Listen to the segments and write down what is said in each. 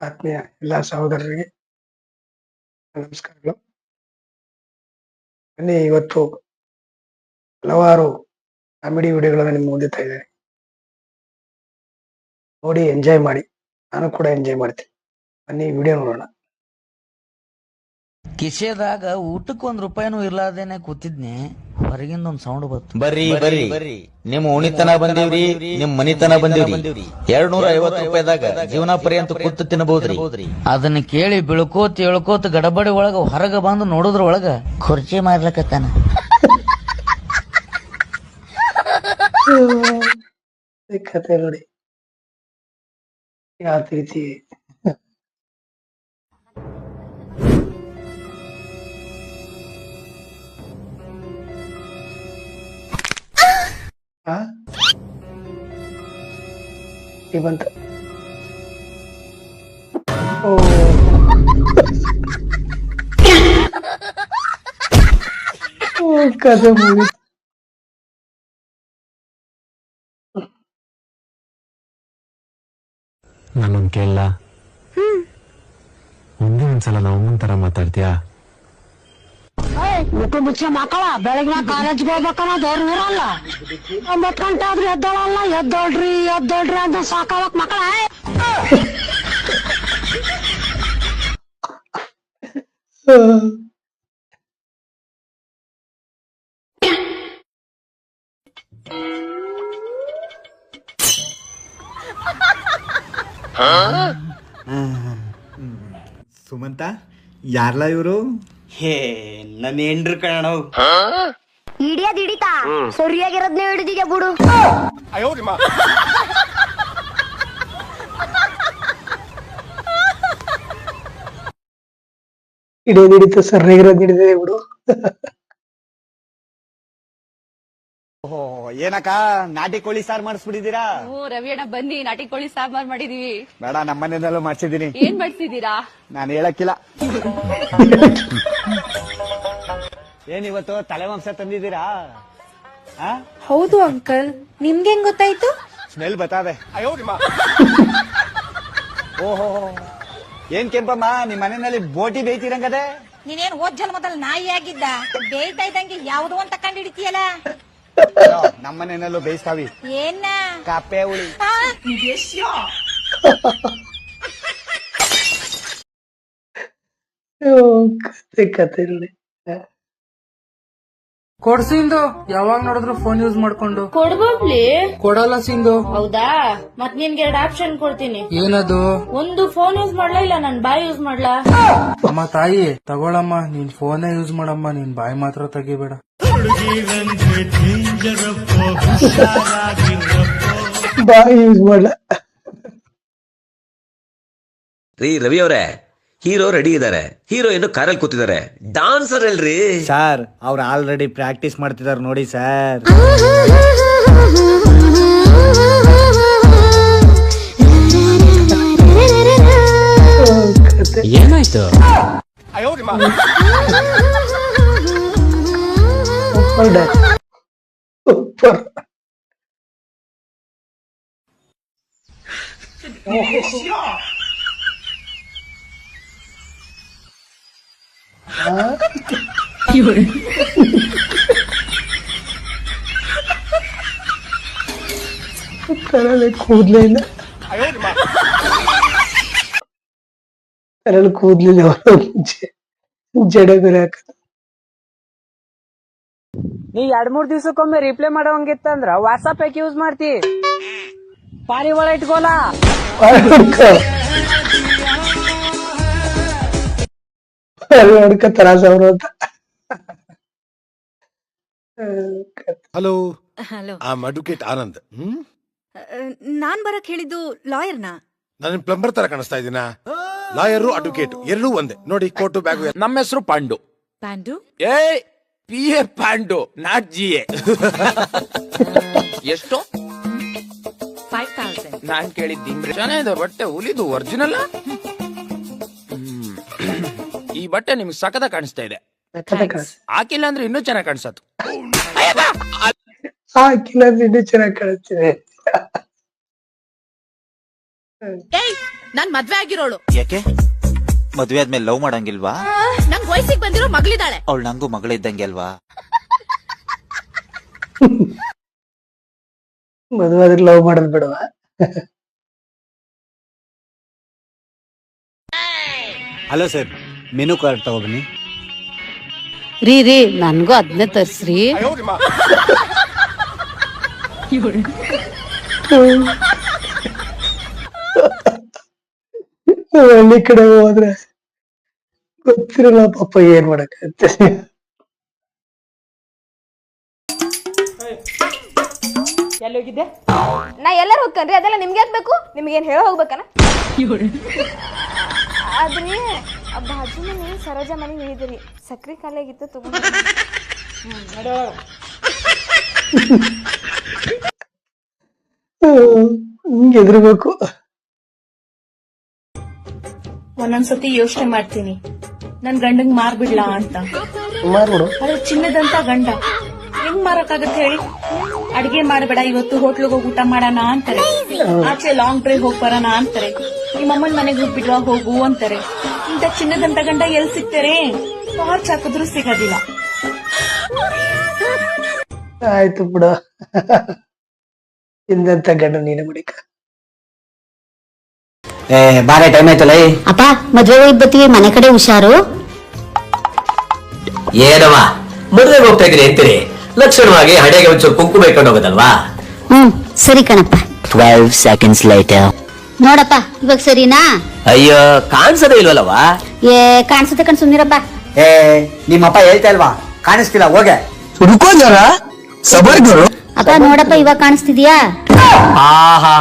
ಆತ್ಮೀಯ ಎಲ್ಲ ಸಹೋದರರಿಗೆ ನಮಸ್ಕಾರಗಳು. ಬನ್ನಿ, ಇವತ್ತು ಹಲವಾರು ಕಾಮಿಡಿ ವಿಡಿಯೋಗಳನ್ನು ನಿಮ್ಮ ಮುಂದಿತಾ ಇದ್ದೇನೆ. ನೋಡಿ ಎಂಜಾಯ್ ಮಾಡಿ. ನಾನು ಕೂಡ ಎಂಜಾಯ್ ಮಾಡ್ತೀನಿ. ಬನ್ನಿ, ವಿಡಿಯೋ ನೋಡೋಣ. ಕಿಶೆದಾಗ ಊಟಕ್ಕೆ ಒಂದ್ ರೂಪಾಯಿನೂ ಇರ್ಲಾದೇನೆ ಕೂತಿದ್ನಿ ಹೊರಗಿಂದ ಒಂದ್ ಸೌಂಡ್ ಬಂತು. ಬರ್ರಿ ಬರ್ರಿ ನಿಮ್ ಉಣಿತನ ಬಂದಿವ್ರಿ ನಿಮ್ ಮನಿತನ ಬಂದಿವ್ರಿ. ಎರಡ್ ನೂರ ಐವತ್ತು ರೂಪಾಯಿದಾಗ ಜೀವನ ಪರ್ಯಂತ ಕೂತು ತಿನ್ನಬಹುದ್ರಿ. ಅದನ್ನ ಕೇಳಿ ಬಿಳ್ಕೋತ್ ಎಳ್ಕೋತ್ ಗಡಬಡಿ ಒಳಗ ಹೊರಗ ಬಂದು ನೋಡುದ್ರ ಒಳಗ ಖುರ್ಚಿ ಮಾಡ್ಲಕತ್ತಾನ ಕತೆ ನೋಡಿ. ಯಾವ ರೀತಿ? ಬಂತ ಓ ಓ, ಕತೆ ಮುಗೀತು ನಾನೊಂದ್ ಕೇಳಲ್ಲ ಒಂದೇ ಒಂದ್ಸಲ ನಾವು ಅಮ್ಮನ್ ತರ ಮಾತಾಡ್ತೀಯಾ ಮುಖ ಮುಚ್ಚ ಮಕ್ಕಳ ಬೆಳಗಿನ ಕಾಲೇಜ್ಗೆ ಹೋಗ್ಬೇಕನ್ನೋದು ಅವ್ರ ಇರಲ್ಲ. ಒಂಬತ್ ಗಂಟೆ ಆದ್ರೆ ಎದ್ದಳಲ್ಲ ಎದ್ದೋಳ್ರಿ ಎದ್ದೋಳ್ರಿ ಅಂತ ಸಾಕಾವಕ್ ಮಕ್ಕಳ ಸುಮಂತ ಯಾರ್ಲ ಇವರು? ಹೇ ನನ್ನ ಹೆಂಡ್ರು ಕಣ. ಹಿಡಿಯೋದ್ ಹಿಡಿತಾ? ಸರಿಯಾಗಿರೋದ್ನ ಹಿಡಿದಿದೆ ಬಿಡು. ಹಿಡಿಯೋದು ಹಿಡಿತ ಸರಿಯಾಗಿರೋದ್ ಹಿಡಿದಿದೆ ಬಿಡು. ಏನಕ್ಕ? ನಾಟಿ ಕೋಳಿ ಸಾರ್ ಮಾಡಿಸ್ಬಿಟ್ಟಿದ್ದೀರಾ? ಹ್ಞೂ ರವಿ ಅಣ್ಣ ಬನ್ನಿ. ನಾಟಿ ಕೋಳಿ ಸಾಂಬಾರ್ ಮಾಡಿದೀವಿ. ಬೇಡ ನಮ್ಮ ಮನೆಯಲ್ಲೂ ಏನ್ ಮಾಡ್ಸಿದೀರಾ ನಾನು ಹೇಳಕ್ಕಿಲ್ಲ. ಏನ್ ಇವತ್ತು ತಲೆ ಮಾಂಸ ತಂದಿದ್ದೀರಾ ಹೌದು ಅಂಕಲ್. ನಿಮ್ಗೆ ಹೆಂಗ್ ಗೊತ್ತಾಯ್ತು? ಸ್ಮೆಲ್ ಬತಾವೆ ಓಹೋ ಏನ್ ಕೆಂಪಮ್ಮ ನಿಮ್ ಮನೆಯಲ್ಲಿ ಬೋಟಿ ಬೇಯ್ತಿರಂಗದೆ? ನೀನೇನ್ ಓದ್ ಜನ್ಮದಲ್ಲಿ ನಾಯಿ ಆಗಿದ್ದ? ಬೇಯ್ತಾ ಇದ್ದಂಗೆ ಯಾವ್ದು ಅಂತ ಕಂಡು ಹಿಡಿತೀಯಲ್ಲ ನಮ್ಮ ಮನೆಯಲ್ಲೂ ಬೇಯಿಸ್ತಾವಿ. ಏನ? ಕಪ್ಪೆ ಹುಳಿ. ಓ, ಕತೆ ಕತೆ ಕೊಡ್ಸಿಂದು ಯಾವಾಗ ನೋಡಿದ್ರು ಫೋನ್ ಯೂಸ್ ಮಾಡ್ಕೊಂಡು. ಕೊಡ್ಬೋಬ್ಲಿ ಕೊಡಲ್ಲ ಸಿಂಧು. ಹೌದಾ? ಮತ್ ನಿನ್ಗೆ ಎರಡ್ ಆಪ್ಷನ್ ಕೊಡ್ತೀನಿ. ಏನದು? ಒಂದು ಫೋನ್ ಯೂಸ್ ಮಾಡ್ಲಾ ಇಲ್ಲ ನನ್ ಬಾಯ್ ಯೂಸ್ ಮಾಡ್ಲಾ? ಅಮ್ಮ ತಾಯಿ ತಗೊಳಮ್ಮ. ನೀನ್ ಫೋನೇ ಯೂಸ್ ಮಾಡಮ್ಮ. ನೀನ್ ಬಾಯಿ ಮಾತ್ರ ತೆಗಿಬೇಡ. ಬಾಯ್ ಯೂಸ್ ಮಾಡ್ಲಾ? ರೀ ರವಿ ಅವರೇ ಹೀರೋ ರೆಡಿ ಇದಾರೆ. ಹೀರೋ ಇನ್ನು ಕಾರಲ್ಲಿ ಕೂತಿದ್ದಾರೆ ಡಾನ್ಸರ್ ಅಲ್ರಿ ಸರ್ ಅವ್ರು ಆಲ್ರೆಡಿ ಪ್ರಾಕ್ಟೀಸ್ ಮಾಡ್ತಿದಾರೆ ನೋಡಿ ಸರ್ ಏನಾಯ್ತು? ಸೂಪರ್ ಡ್ಯಾನ್ಸ್ ಸೂಪರ್ ತಲೆಯಲ್ಲಿ ಕೂದ್ಲೇ ಇಲ್ಲ ತಲೆಯಲ್ಲಿ ಕೂದ್ಲಿಲ್ಲ ಜಡ ಬೇರೆ ಹಾಕ ನೀ ಎರಡ್ ಮೂರ್ ದಿವ್ಸಕ್ಕೊಮ್ಮೆ ರಿಪ್ಲೈ ಮಾಡೋಂಗಿತ್ತಂದ್ರ ವಾಟ್ಸಪ್ ಯಾಕೆ ಯೂಸ್ ಮಾಡ್ತಿ ಪಾರಿವಾಳ ಇಟ್ಕೋಲ ಅವ್ರು ಅಂತ. Hello. Hello. Am advocate Anand. Hmm? ನಾನ್ ಬರಕ್ ಹೇಳಿದ್ದು ಲಾಯರ್ನ? ನಾನು ಪ್ಲಂಬರ್ ತರ ಕಾಣಿಸ್ತಾ ಇದೀನಾ? ಲಾಯರು ಅಡ್ವೊಕೇಟ್ ಎರಡೂ ಒಂದೇ. ನೋಡಿ ಕೋಟು ಬ್ಯಾಗು ನಮ್ಮ ಹೆಸರು Pandu. Pandu? A P A Pandu not G A. ಎಷ್ಟು? ಫೈವ್ ತೌಸಂಡ್ ನಾನ್ ಕೇಳಿದ್ದೀನಿ ಚೆನ್ನಾಗಿದೆ ಬಟ್ಟೆ ಹುಲಿದು ಒರಿಜಿನಲ್ ಈ ಬಟ್ಟೆ ನಿಮ್ಗೆ ಸಕದ ಕಾಣಿಸ್ತಾ ಇದೆ. ಹಾಕಿಲ್ಲ ಅಂದ್ರೆ ಇನ್ನೂ ಚೆನ್ನಾಗಿ ಕಾಣಿಸತ್ತು ಹಾಕಿಲ್ಲ ಇನ್ನೂ ಚೆನ್ನಾಗಿ ಕಾಣಿಸ್ತಿದೆ. ನಾನ್ ಮದ್ವೆ ಆಗಿರೋಳು. ಯಾಕೆ? ಮದ್ವೆ ಆದ್ಮೇಲೆ ಲವ್ ಮಾಡಂಗಿಲ್ವಾ? ನಂಗ್ ವಯಸ್ಸಿಗೆ ಬಂದಿರೋ ಮಗಳಿದ್ದಾಳೆ. ಅವಳು ನಂಗೂ ಮಗಳಿದ್ದಂಗೆ ಅಲ್ವಾ? ಮದುವೆ ಆದ್ರೆ ಲವ್ ಮಾಡೋದು ಬಿಡವಾ? Hello sir. ಮೆನು ಕಾರ್ಡ್ ತಗೊಬನ್ನಿ. ರೀ ರೀ ನನ್ಗೂ ಅದನ್ನೇ ತರ್ಸ್ರಿ. ಹಳ್ಳಿ ಕಡೆ ಹೋದ್ರೆ ಗೊತ್ತಿರಲ್ಲ ಪಾಪ ಏನ್ ಮಾಡಕ್ಕೆ ಎಲ್ಲೋಗಿದ್ದೆ ನಾ ಎಲ್ಲರೂ ಹೋಗ್ಕನ್ರಿ ಅದೆಲ್ಲ ನಿಮ್ಗೆ ಯಾಕೆ ಬೇಕು? ನಿಮ್ಗೇನ್ ಹೇಳೋ ಹೋಗ್ಬೇಕನ? ಅದ್ರಿ ಬಾಜು ಮನೆ ಸರೋಜ ಮನೆ ಹೇಳಿದ್ರಿ ಸಕ್ರಿ ಕಾಲಾಗಿತ್ತು ತಗೊಂಡು ಹಿಂಗೆ ಎದುರ್ಬೇಕು ಒಂದೊಂದ್ಸತಿ ಯೋಚನೆ ಮಾಡ್ತೀನಿ. ನನ್ ಗಂಡಂಗ್ ಮಾರ್ಬಿಡ್ಲಾ ಅಂತ. ಮಾರ್ಬಿಡು. ಆದ್ರೆ ಚಿನ್ನದಂತ ಗಂಡ. ಹೆಂಗ್ ಮಾರಕ್ಕಾಗತ್ತೆ ಹೇಳಿ? ಅಡ್ಗೆ ಮಾಡಬೇಡ ಇವತ್ತು ಹೋಟ್ಲಿಗೆ ಹೋಗಿ ಊಟ ಮಾಡೋಣ ಅಂತಾರೆ. ಆಚೆ ಲಾಂಗ್ ಡ್ರೈವ್ ಹೋಗ್ ಬರೋಣ ಅಂತಾರೆ. ನಿಮ್ಮ ಅಮ್ಮನ ಮನೆಗೆ ಹೋಗ್ಬಿಡ್ವಾ ಹೋಗು ಅಂತಾರೆ. ಇಂತ ಚಿನ್ನದಂತ ಗಂಡ ಎಲ್ ಸಿಗ್ತಾರೆ? ಟಾರ್ಚ್ ಹಾಕಿದ್ರು ಸಿಗೋದಿಲ್ಲ. ಆಯ್ತು ಬಿಡ. ಇಂದಂತ ಗಂಡ ನೀನು ಬಿಡಿಕ ಏ ಬಾರೆ ಟೈಮ್ ಆಯ್ತಲ್ಲ ಅಪ್ಪ ಮದ್ವೆ ಹೋಗಿ ಮನೆ ಕಡೆ ಹುಷಾರು. ಏನವ ಮದುವೆಗೆ ಹೋಗ್ತಾ ಇದ್ರಿ ಅಂತೀರಿ? ಲಕ್ಷಣವಾಗಿ ಹಣೆಗೆ ಒಂಚೂರು ಕುಂಕುಮ ಇಟ್ಕೊಂಡು ಹೋಗೋದಲ್ವಾ? ಹ್ಮ್ ಸರಿ ಕಣಪ್ಪ. ಟ್ವೆಲ್ವ್ ಸೆಕೆಂಡ್ಸ್ ಲೈಟರ್ ನೋಡಪ್ಪ ಇವಾಗ ಸರಿನಾ? ಅಯ್ಯೋ ಕಾಣಿಸೋದೇ ಇಲ್ವಲ್ಲವಾ ಏ ಕಾಣಿಸುತ್ತೆ ಕಣ್ ಸುಮ್ನಿರಪ್ಪ. ಏ ನಿಮ್ಮಪ್ಪ ಹೇಳ್ತಾ ಇಲ್ವಾ? ಕಾಣಿಸ್ತಿಲ್ಲ ಹೋಗೆ. ಹುಡುಕೋ ಜರ ಸಬರ್ ಗುರು ಅಪ್ಪ ನೋಡಪ್ಪ ಇವಾಗ ಕಾಣಿಸ್ತಿದ್ಯಾ? ಆಹಾ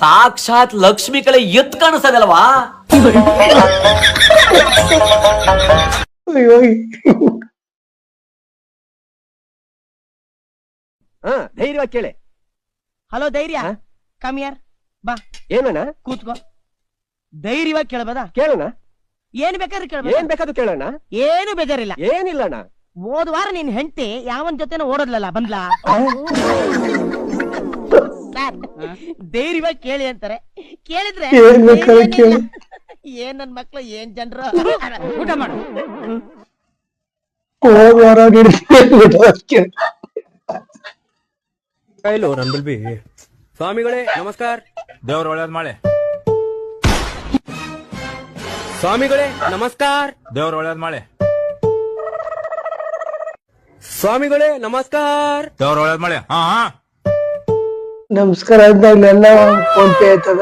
ಸಾಕ್ಷಾತ್ ಲಕ್ಷ್ಮಿ ಕಳೆ ಎತ್ ಕಾಣಿಸ್ತದಲ್ವಾ ಅಯ್ಯೋ ಧೈರ್ಯವಾಗಿ ಕೇಳಿ. ಹಲೋ ಧೈರ್ಯ. ಕಮಿಯರ್ ಬಾ. ಏನಣ್ಣ? ಕೂತ್ಕೋ. ಧೈರ್ಯವಾಗಿ ಕೇಳಬದ? ಕೇಳೋಣ ಏನ್ ಬೇಕಾದ್ರೆ ಕೇಳಬಹುದು ಏನ್ ಬೇಕಾದ್ರೂ ಕೇಳೋಣ ಏನು ಬೇಜಾರಿಲ್ಲ. ಏನಿಲ್ಲಣ್ಣ. ಹೋದ ವಾರ ನಿನ್ ಹೆಂಡತಿ ಯಾವನ್ ಜೊತೆನ ಓಡೋದ್ಲಲ್ಲ ಬಂದ್ಲಾ? ಸರ್ ಧೈರ್ಯವಾಗಿ ಕೇಳಿ ಅಂತಾರೆ. ಕೇಳಿದ್ರೆ ಏನ್ ಬೇಕಾದ್ರೂ ಕೇಳು. ಏನ್ ನನ್ ಮಕ್ಳು ಏನ್ ಜನರು? ಊಟ ಮಾಡು. ಕೈಲು ನಂಬಲ್ಬಿ ಸ್ವಾಮಿಗಳೇ ನಮಸ್ಕಾರ. ದೇವ್ರ ಒಳ್ಳೇದ್ ಮಾಡಿ. ಸ್ವಾಮಿಗಳೇ ನಮಸ್ಕಾರ. ದೇವ್ರ ಒಳ್ಳೇದ್ ಮಾಡಿ. ಸ್ವಾಮಿಗಳೇ ನಮಸ್ಕಾರ. ದೇವ್ರ ಒಳ್ಳೇದ್ ಮಾಡಿ. ಹಾ ಹಾ. ನಮಸ್ಕಾರ ಅಂದಾಗ್ಲೆಲ್ಲ ಫೋನ್ ಪೇ ಆಯ್ತದ.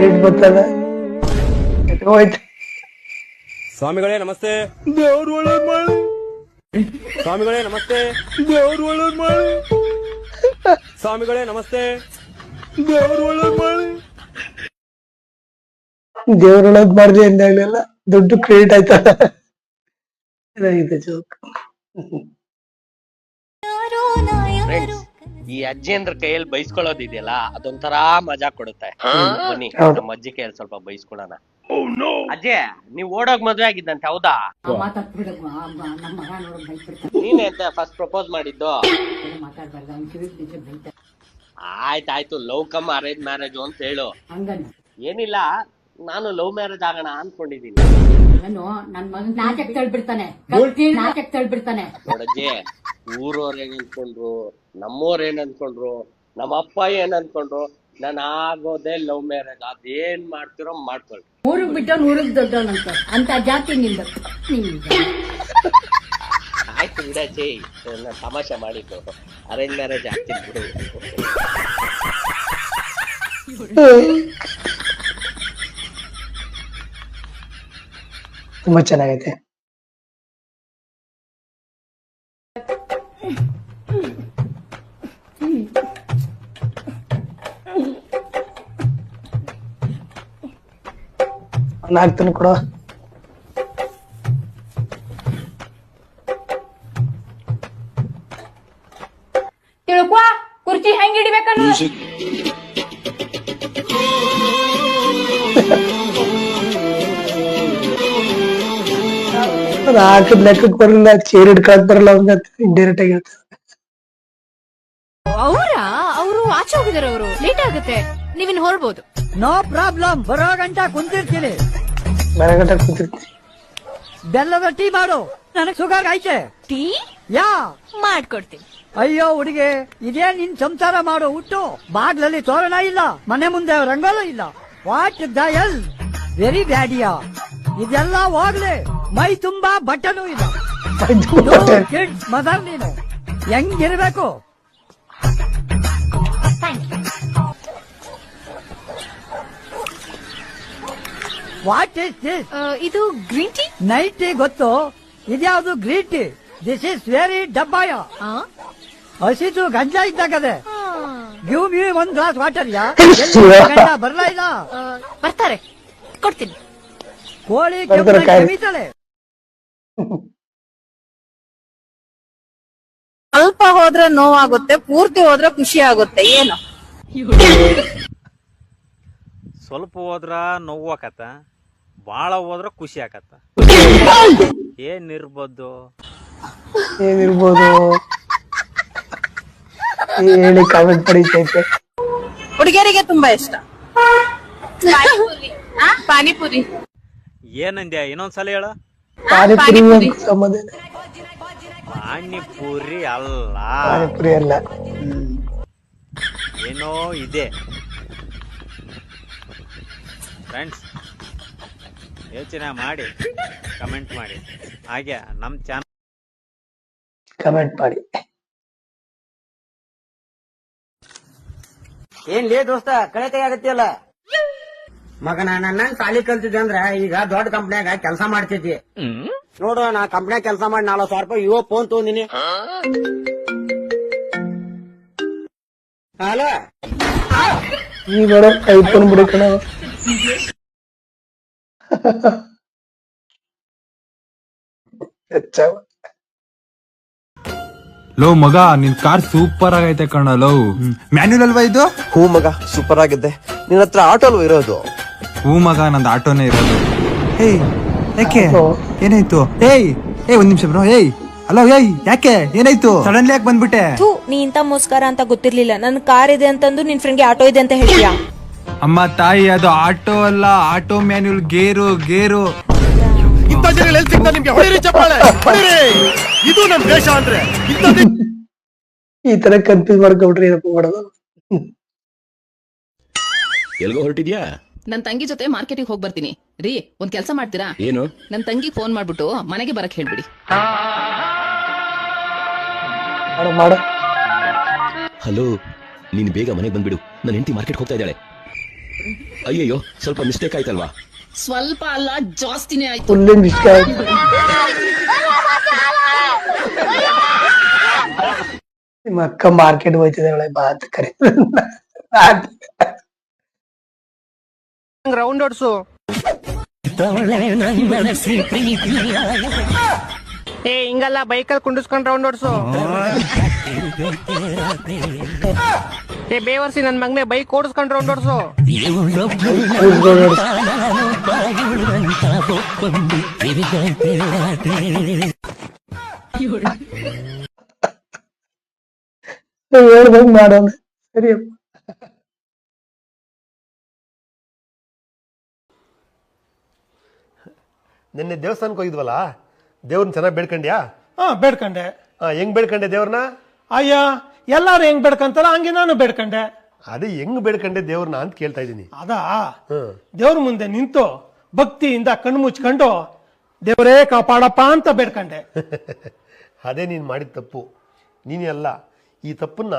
ರೇಟ್ ಬರ್ತದ. ಹೋಯ್ತು. ಸ್ವಾಮಿಗಳೇ ನಮಸ್ತೆ. ದೇವ್ರ ಒಳ್ಳೇದ್ ಮಾಡಿ. ಸ್ವಾಮಿಗಳೇ ನಮಸ್ತೆ. ದೇವ್ರ ಒಳ್ಳೇದ್ ಮಾಡಿ. ಸ್ವಾಮಿಗಳೇ ನಮಸ್ತೆ. ದೇವ್ರ ಒಳ್ಳೇದ್ ಮಾಡಿ ದೇವ್ರೊಳಗ್ ಮಾಡ್ದೆ ಅಂದಾಗ್ಲೆಲ್ಲ ದುಡ್ಡು ಕ್ರೆಡಿಟ್ ಆಯ್ತಲ್ಲ ಜೋಕ್ ಈ ಅಜ್ಜಿಯಂದ್ರ ಕೈಯಲ್ಲಿ ಬೈಸ್ಕೊಳ್ಳೋದಿದೆಯಲ್ಲ ಅದೊಂಥರ ಮಜಾ ಕೊಡುತ್ತೆ. ಬನ್ನಿ. ನಮ್ಮ ಅಜ್ಜಿ ಕೈಯಲ್ಲಿ ಸ್ವಲ್ಪ ಬೈಸ್ಕೊಳ್ಳೋಣ. ಅಜ್ಜಿ ನೀವ್ ಓಡೋಗ್ ಮದ್ವೆ ಆಗಿದ್ದಂತೆ ಹೌದಾ? ನೀನೇ ಅಂತ ಫಸ್ಟ್ ಪ್ರಪೋಸ್ ಮಾಡಿದ್ದು? ಆಯ್ತಾಯ್ತು ಲವ್ ಕಮ್ ಅರೇಂಜ್ ಮ್ಯಾರೇಜ್ ಅಂತ ಹೇಳು. ಏನಿಲ್ಲ ನಾನು ಲವ್ ಮ್ಯಾರೇಜ್ ಆಗೋಣ ಅನ್ಕೊಂಡಿದೀನಿ. ನನ್ನ ಮಗನ್ ನಾಟಕ ತಳ್ಬಿಡ್ತಾನೆ. ನಾಟಕ ತಳ್ಬಿಡ್ತಾನೆ. ನೋಡಜ್ಜಿ ಊರವ್ರ ಏನ್ ಅನ್ಕೊಂಡ್ರು ನಮ್ಮೋರ್ ಏನ್ ಅನ್ಕೊಂಡ್ರು ನಮ್ಮ ಅಪ್ಪ ಏನ್ ಅನ್ಕೊಂಡ್ರು ನಾನು ಆಗೋದೇ ಲವ್ ಮ್ಯಾರೇಜ್ ಅದೇನ್ ಮಾಡ್ತಿರೋ ಮಾಡ್ಕೊಳ್ರಿ ಊರಿಗೆ ಬಿಟ್ಟು ಊರಿಗೆ ದೊಡ್ಡವನಂತ. ಅಂತ ಜಾತಿ ನಿಂದ. ಆಯ್ತು ಬಿಡಜ್ಜಿ ನಾನ್ ತಮಾಷೆ ಮಾಡಿದ್ದು. ಅರೇಂಜ್ ಮ್ಯಾರೇಜ್ ಆಗ್ತೀನಿ ಬಿಡು. ತುಂಬಾ ಚೆನ್ನಾಗೈತೆ. ನಾಲ್ಕು ಕೂಡ. ತಿಳ್ಕೊ ಕುರ್ಚಿ ಹೆಂಗ್ ಹಿಡಿಬೇಕನ್ನ ಅದು ಹಾಕಿದ್ ಲೆಕ್ಕಕ್ಕೆ ಬರಲಿಲ್ಲ ಚೇರ್ ಹಿಡ್ಕೊಳಕ್ ಬರಲ್ಲ ಡೈರೆಕ್ಟ್ ಆಗಿ ಹೇಳ್ತಾರೆ. ಅವರಾ? ಅವರು ಆಚೆ ಹೋಗಿದಾರೆ ಅವರು. ಲೇಟ್ ಆಗುತ್ತೆ. ನೀವಿನ್ ಹೊರಬಹುದು ನೋ ಪ್ರಾಬ್ಲಮ್ ಬರೋ ಗಂಟ ಕುಂತಿರ್ತೀನಿ ಕೂತಿರ್ತಿ ಬೆಲ್ಲದ ಟೀ ಮಾಡು. ನನಗ್ ಸುಗರ್ ಐತೆ. ಟೀ? ಯಾ? ಮಾಡ್ಕೊಡ್ತೀನಿ. ಅಯ್ಯೋ ಹುಡುಗಿ ಇದೇ ನಿನ್ ಸಂಸಾರ ಮಾಡೋ ಹುಟ್ಟು. ಬಾಗ್ಲಲ್ಲಿ ತೋರಣ ಇಲ್ಲ ಮನೆ ಮುಂದೆ ರಂಗೋಲು ಇಲ್ಲ. ವಾಟ್ ದ ಎಲ್ ವೆರಿ ಬ್ಯಾಡಿಯಾ ಇದೆಲ್ಲ ಹೋಗ್ಲಿ ಮೈ ತುಂಬಾ ಬಟ್ಟನೂ ಇಲ್ಲ. ಕಿಡ್ಸ್ ಮದರ್ ನೀನು. ಹೆಂಗಿರ್ಬೇಕು? ವಾಟ್ ಇಸ್ ದಿಸ್ ಇದು ಗ್ರೀನ್ ಟೀ ನೈಟ್ ಟೀ ಗೊತ್ತು. ಇದ್ಯಾವುದು green tea this is very ಡಬ್ಬಾಯ. ಹಸಿದು ಗಂಜ ಇದ್ದಾಗದೆ. ಗಿವ್ ಮಿ ಒಂದ್ ಗ್ಲಾಸ್ ವಾಟರ್ ಯಾ? ಗಂಡ ಬರ್ಲಾ ಇಲ್ಲ? ಬರ್ತಾರೆ. ಕೊಡ್ತೀನಿ. ಕೋಳಿ ಕಾಯಿ. ಕೆಮ್ಮಿತಾಳೆ ಸ್ವಲ್ಪ ಹೋದ್ರೆ ನೋವಾಗುತ್ತೆ ಪೂರ್ತಿ ಹೋದ್ರೆ ಖುಷಿ ಆಗುತ್ತೆ ಏನು? ಸ್ವಲ್ಪ ಹೋದ್ರ ನೋವು ಆಕತ್ತ ಬಾಳ ಹೋದ್ರ ಖುಷಿ ಆಕತ್ತ. ಏನಿರ್ಬೋದು ಏನಿರ್ಬೋದು ಹೇಳಿ ಕಾಮೆಂಟ್ ಪಡೀತೈತೆ. ಹುಡುಗಿಯರಿಗೆ ತುಂಬಾ ಇಷ್ಟ. ಪಾನಿಪುರಿ. ಏನಂದ್ಯ? ಇನ್ನೊಂದ್ಸಲ ಹೇಳ. ಪಾನಿಪುರಿ ಸಂಬಂಧ. ಪಾನಿಪುರಿ ಅಲ್ಲ. ಪಾನಿಪುರಿ ಅಲ್ಲ. ಏನೋ ಇದೆ. ಫ್ರೆಂಡ್ಸ್ ಯೋಚನೆ ಮಾಡಿ ಕಮೆಂಟ್ ಮಾಡಿ. ಹಾಗೆ ನಮ್ಮ ಚಾನಲ್ ಕಮೆಂಟ್ ಮಾಡಿ. ಏನ್ ಲೇ ದೋಸ್ತ ಕಳೆ ತೆಗಿಯಾಗತ್ತಿಯಲ್ಲ ಮಗನ ನನ್ನ ಸಾಲಿ ಕಲ್ತಿದ್ದೆ ಅಂದ್ರ ಈಗ ದೊಡ್ಡ ಕಂಪ್ನ್ಯಾಗ ಕೆಲಸ ಮಾಡ್ತಿದ್ದೆ. ನೋಡು ನಾ ಕಂಪ್ನ್ಯಾಗ ಕೆಲಸ ಮಾಡಿ ನಾಲ್ಕು ಸಾವಿರ ರೂಪಾಯಿ ಇವ ಫೋನ್ ತಗೊಂಡಿನಿ. ಹಲೋ? ಈ ಬಡ ಐಫೋನ್ ಬಿಡು ಕಣ. ಹೆಚ್ಚವ ಲೋ ಮಗ ನಿನ್ ಕಾರ್ ಸೂಪರ್ ಆಗೈತೆ ಕಣ ಲೋ. ಮ್ಯಾನ್ಯಲ್ ಅಲ್ವಾ ಇದು? ಹೂ ಮಗ ಸೂಪರ್ ಆಗಿದೆ. ನಿನ್ನ ಹತ್ರ ಆಟೋ ಅಲ್ವಾ ಇರೋದು? ಹೂ ಮಗ ನಂದು ಆಟೋನೇ ಇರೋದು. ಏಯ್ ಯಾಕೆ? ಏನಾಯ್ತು? ಏಯ್ ಏಯ್ ಒಂದ್ ನಿಮಿಷ ಬ್ರೋ ಏಯ್. ಹಲೋ ಏಯ್ ಯಾಕೆ? ಏನಾಯ್ತು? ಸಡನ್ಲಿ ಯಾಕೆ ಬಂದ್ಬಿಟ್ಟೆ? ಥೂ ನೀ ಇಂತ ಮುಸ್ಕಾರ ಅಂತ ಗೊತ್ತಿರ್ಲಿಲ್ಲ. ನನ್ ಕಾರ್ ಇದೆ ಅಂತಂದು ನಿನ್ ಫ್ರೆಂಡ್ಗೆ ಆಟೋ ಇದೆ ಅಂತ ಹೇಳ್ತೀಯಾ? ಅಮ್ಮ ತಾಯಿ ಅದು ಆಟೋ ಅಲ್ಲ ಆಟೋ ಮ್ಯಾನ್ಯೂಲ್ ಗೇರು ಗೇರು. ಇಂಥ ಜನ ಎಲ್ಲಿ ಸಿಗ್ತಾರೆ ನಿಮ್ಗೆ? ಹೊಡಿರಿ ಚಪ್ಪಾಳೆ ಹೊಡಿರಿ. ಇದು ನಮ್ ದೇಶ ಅಂದ್ರೆ. ಈ ತರ ಕನ್ಫ್ಯೂಸ್ ಮಾಡ್ಕೊಬಿಟ್ರಿ ಏನಪ್ಪ ಮಾಡೋದು? ಎಲ್ಗೋ ಹೊರಟಿದ್ಯಾ? ನನ್ ತಂಗಿ ಜೊತೆ ಮಾರ್ಕೆಟಿಗೆ ಹೋಗಿ ಬರ್ತೀನಿ. ರೀ ಒಂದ್ ಕೆಲಸ ಮಾಡ್ತೀರಾ? ಏನು? ನನ್ ತಂಗಿ ಫೋನ್ ಮಾಡ್ಬಿಟ್ಟು ಮನೆಗೆ ಬರಕ್ ಹೇಳ್ಬಿಡಿ. ಮಾಡು ಮಾಡು. ಹಲೋ ನೀನ್ ಬೇಗ ಮನೆಗೆ ಬಂದ್ಬಿಡು. ನನ್ನ ಹೆಂಡತಿ ಮಾರ್ಕೆಟ್ ಹೋಗ್ತಾ ಇದ್ದಾಳೆ. ಅಯ್ಯಯ್ಯೋ ಸ್ವಲ್ಪ ಮಿಸ್ಟೇಕ್ ಆಯ್ತಲ್ವಾ? ಸ್ವಲ್ಪ ಅಲ್ಲ ಜಾಸ್ತಿನೇ ಆಯ್ತು. ಫುಲ್ ಇಷ್ಟ ಆಯ್ತು. ನಿಮ್ಮ ಅಕ್ಕ ಮಾರ್ಕೆಟ್ ಹೋಯ್ತಿದ್ದಾಳೆ ಬಾತ್ ಕರೆ. ರೌಂಡ್ ಓಡ್ಸು. ಏ ಹಿಂಗಲ್ಲ ಬೈಕಲ್ಲಿ ಕುಂಡಿಸ್ಕೊಂಡ್ ರೌಂಡ್ ಓಡ್ಸು. ಏ ಬೇವರ್ಸಿ ನನ್ ಮಗನೆ ಬೈಕ್ ಓಡಿಸ್ಕೊಂಡ್ ರೌಂಡ್ ಓಡ್ಸು ಹೇಳ್ದಂಗ್ ಮಾಡೋಣ ಸರಿಯಪ್ಪ ನಿನ್ನೆ ದೇವಸ್ಥಾನಕ್ಕೆ ಹೋಗಿದ್ವಲ್ಲ? ದೇವ್ರನ್ನ ಚೆನ್ನಾಗಿ ಬೇಡ್ಕಂಡ್ಯಾ? ಹಾ ಬೇಡ್ಕಂಡೆ. ಹಾ ಹೆಂಗ್ ಬೇಡ್ಕಂಡೆ ದೇವ್ರನ್ನ? ಅಯ್ಯ ಎಲ್ಲಾರು ಹೆಂಗ್ ಬೇಡ್ಕಂತಾರ ಹಂಗೆ ನಾನು ಬೇಡ್ಕಂಡೆ. ಅದೇ ಹೆಂಗ್ ಬೇಡ್ಕಂಡೆ ದೇವ್ರನ್ನ ಅಂತ ಕೇಳ್ತಾ ಇದ್ದೀನಿ ಅದಾ? ದೇವ್ರ ಮುಂದೆ ನಿಂತು ಭಕ್ತಿಯಿಂದ ಕಣ್ಣು ಮುಚ್ಕೊಂಡು ದೇವರೇ ಕಾಪಾಡಪ್ಪ ಅಂತ ಬೇಡ್ಕಂಡೆ. ಅದೇ ನೀನು ಮಾಡಿದ ತಪ್ಪು. ನೀನೇ ಅಲ್ಲ ಈ ತಪ್ಪನ್ನ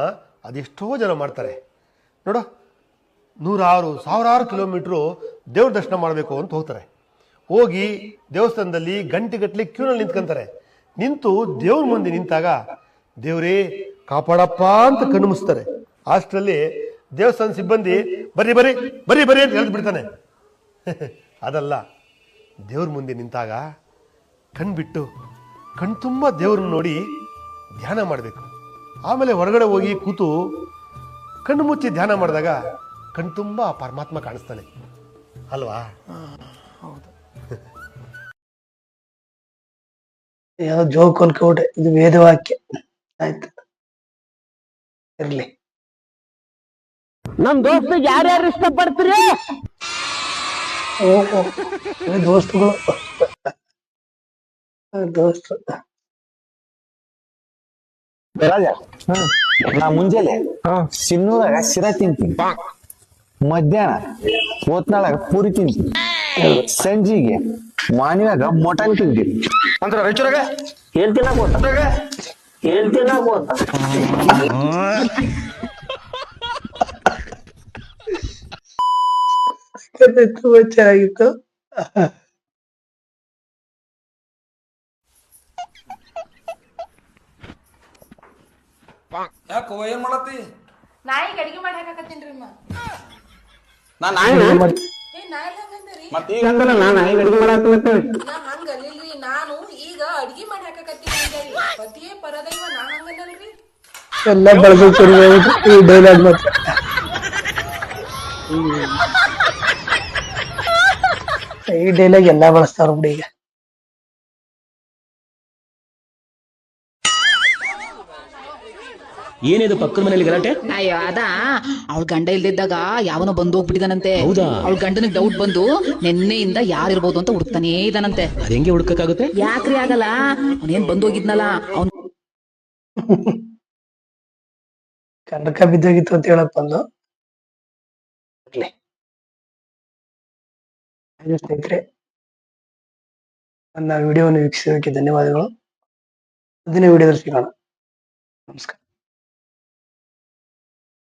ಅದೆಷ್ಟೋ ಜನ ಮಾಡ್ತಾರೆ. ನೋಡು ನೂರಾರು ಸಾವಿರಾರು ಕಿಲೋಮೀಟ್ರು ದೇವ್ರ ದರ್ಶನ ಮಾಡಬೇಕು ಅಂತ ಹೋಗ್ತಾರೆ. ಹೋಗಿ ದೇವಸ್ಥಾನದಲ್ಲಿ ಗಂಟೆಗಟ್ಟಲೆ ಕ್ಯೂನಲ್ಲಿ ನಿಂತ್ಕೊಂತಾರೆ. ನಿಂತು ದೇವ್ರ ಮುಂದೆ ನಿಂತಾಗ ದೇವರೇ, ಕಾಪಾಡಪ್ಪ ಅಂತ ಕಣ್ಣು ಮುಚ್ತಾರೆ. ಅಷ್ಟರಲ್ಲಿ ದೇವಸ್ಥಾನ ಸಿಬ್ಬಂದಿ ಬರೀ ಬರೀ ಬರೀ ಬರ್ರಿ ಅಂತ ಹೇಳ್ದು ಬಿಡ್ತಾನೆ. ಅದಲ್ಲ, ದೇವ್ರ ಮುಂದೆ ನಿಂತಾಗ ಕಣ್ಬಿಟ್ಟು ಕಣ್ ತುಂಬ ದೇವ್ರನ್ನ ನೋಡಿ ಧ್ಯಾನ ಮಾಡಬೇಕು. ಆಮೇಲೆ ಹೊರಗಡೆ ಹೋಗಿ ಕೂತು ಕಣ್ಣು ಮುಚ್ಚಿ ಧ್ಯಾನ ಮಾಡಿದಾಗ ಕಣ್ ತುಂಬ ಪರಮಾತ್ಮ ಕಾಣಿಸ್ತಾನೆ. ಅಲ್ವಾ? ಯಾವ ಜೋಕ್ ಅನ್ಕೋಟೆ ಇದು ವೇದವಾಕ್ಯ. ಆಯ್ತು. ಇರ್ಲಿ. ನಮ್ ದೋಸ್ತ ಯಾರ್ಯಾರು ಇಷ್ಟ ಪಡ್ತೀರಿ ದೋಸ್ತಗಳು. ದೋಸ್ತ. ರಾಜ ನಾ ಮುಂಜಾನೆ ಸಿನ್ನೂರಾಗ ಶಿರ ತಿಂತೀನಿ. ಮಧ್ಯಾಹ್ನ ಹೋತ್ನಾಳಾಗ ಪೂರಿ ತಿಂತೀನಿ. ಸಂಜಿಗೆ ಮಾನ್ಯಾಗ ಮಟನ್ ತಿಂತೀನಿ. ಅಂದ್ರೆ ರಾಯಚೂರಾಗ ಏನ್ ತಿನ್ನಕ್ ಏನ್ ತಿನ್ನಕ್ ಹೋತ ತುಂಬಾ ಚೆನ್ನಾಗಿತ್ತು. ಯಾಕೋ ಏನ್ ಮಾಡತ್ತಿ? ನಾಯಿಗೆ ಅಡಿಗೆ ಮಾಡಿ ಹಾಕಕತ್ತೀನ್ರಿ ನಾ ನಾಯಿ ಮತ್ತೆ ಮತ್ ಈಗ? ಅಂದಲ್ಲ ನಾ ನಾಯಿಗೆ ಅಡಿಗೆ ಮಾಡಾಕತ್ತೀನಿ ನಾ ಹಂಗ ಅಲ್ಲಿಲ್ರಿ ನಾನು ಈಗ ಅಡಿಗೆ ಮಾಡಿ ಹಾಕಕತ್ತೀನಿ ಪತಿಯೇ ಪರದೈವ ನಾ ಎಲ್ಲ ಬಳಸ್ತಿರ್ಬೋದು ಈ ಡೈಲಾಗ್ ಮಾತ್ರ ಈ ಡೈಲಾಗ್ ಎಲ್ಲಾ ಬಳಸ್ತಾರ ಬಿಡಿ ಈಗ. ಏನಿದು ಪಕ್ಕದ ಮನೆಯಲ್ಲಿ ಗಲಾಟೆ? ಅಯ್ಯೋ ಅದ. ಅವಳ ಗಂಡ ಇಲ್ದಿದ್ದಾಗ ಯಾವನೋ ಬಂದು ಹೋಗ್ಬಿಟ್ಟಿದಾನಂತೆ. ಹೌದಾ? ಅವಳ ಗಂಡನಿಗೆ ಡೌಟ್ ಬಂದು ನಿನ್ನೆಯಿಂದ ಯಾರಿರ್ಬೋದು ಅಂತ ಹುಡುಕ್ತಾನೇ ಇದಾನಂತೆ. ಅದ್ ಹೆಂಗೆ ಹುಡ್ಕಕ್ಕಾಗುತ್ತೆ? ಯಾಕ್ರಿ ಆಗಲ್ಲ? ಅವನೇನ್ ಬಂದು ಹೋಗಿದ್ನಲ್ಲ? ಅವ್ನ್ ಕಂಡಕ ಬಿದ್ದೋಗಿತ್ತು ಅಂತ ಹೇಳಕ್ ಬಂದು ಇರ್ಲಿ. ಹಾಗೆ ಸ್ನೇಹಿತರೆ ನನ್ನ ವಿಡಿಯೋವನ್ನು ವೀಕ್ಷಿಸೋದಕ್ಕೆ ಧನ್ಯವಾದಗಳು. ಮುಂದಿನ ವಿಡಿಯೋದಲ್ಲಿ ಸಿಗೋಣ. ನಮಸ್ಕಾರ.